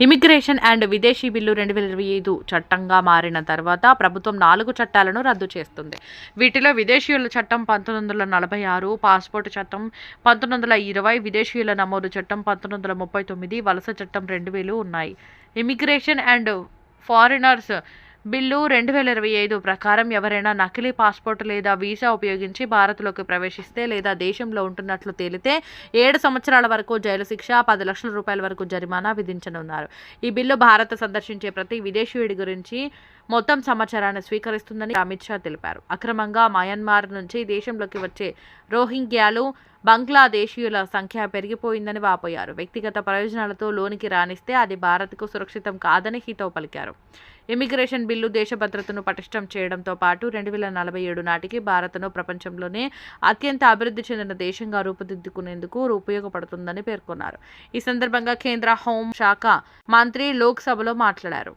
Immigration and విదేశీ bill రెండు వేల ఇరవై ఐదు చట్టంగా మారిన తర్వాత ప్రభుత్వం నాలుగు చట్టాలను రద్దు చేస్తుంది. వీటిలో విదేశీయుల చట్టం పంతొమ్మిది వందల నలభై ఆరు పాస్పోర్ట్ చట్టం పంతొమ్మిది వందల ఇరవై విదేశీయుల నమోదు చట్టం పంతొమ్మిది వందల ముప్పై తొమ్మిది వలస చట్టం రెండు వేలు ఉన్నాయి. ఇమిగ్రేషన్ అండ్ ఫారినర్స్ బిల్లు రెండు వేల ఇరవై ఐదు ప్రకారం ఎవరైనా నకిలీ పాస్పోర్ట్ లేదా వీసా ఉపయోగించి భారత్లోకి ప్రవేశిస్తే లేదా దేశంలో ఉంటున్నట్లు తేలితే ఏడు సంవత్సరాల వరకు జైలు శిక్ష పది లక్షల రూపాయల వరకు జరిమానా విధించనున్నారు. ఈ బిల్లు భారత్ సందర్శించే ప్రతి విదేశీయుడి గురించి మొత్తం సమాచారాన్ని స్వీకరిస్తుందని అమిత్ షా తెలిపారు. అక్రమంగా మయన్మార్ నుంచి దేశంలోకి వచ్చే రోహింగ్యాలు బంగ్లాదేశీయుల సంఖ్య పెరిగిపోయిందని వాపోయారు. వ్యక్తిగత ప్రయోజనాలతో లోనికి రాణిస్తే అది భారత్కు సురక్షితం కాదని హితవు పలికారు. ఇమిగ్రేషన్ బిల్లు దేశ భద్రతను పటిష్టం చేయడంతో పాటు రెండు వేల నలభై ఏడు నాటికి భారత్ను ప్రపంచంలోనే అత్యంత అభివృద్ధి చెందిన దేశంగా రూపుదిద్దుకునేందుకు ఉపయోగపడుతుందని పేర్కొన్నారు. ఈ సందర్భంగా కేంద్ర హోం శాఖ మంత్రి లోక్సభలో మాట్లాడారు.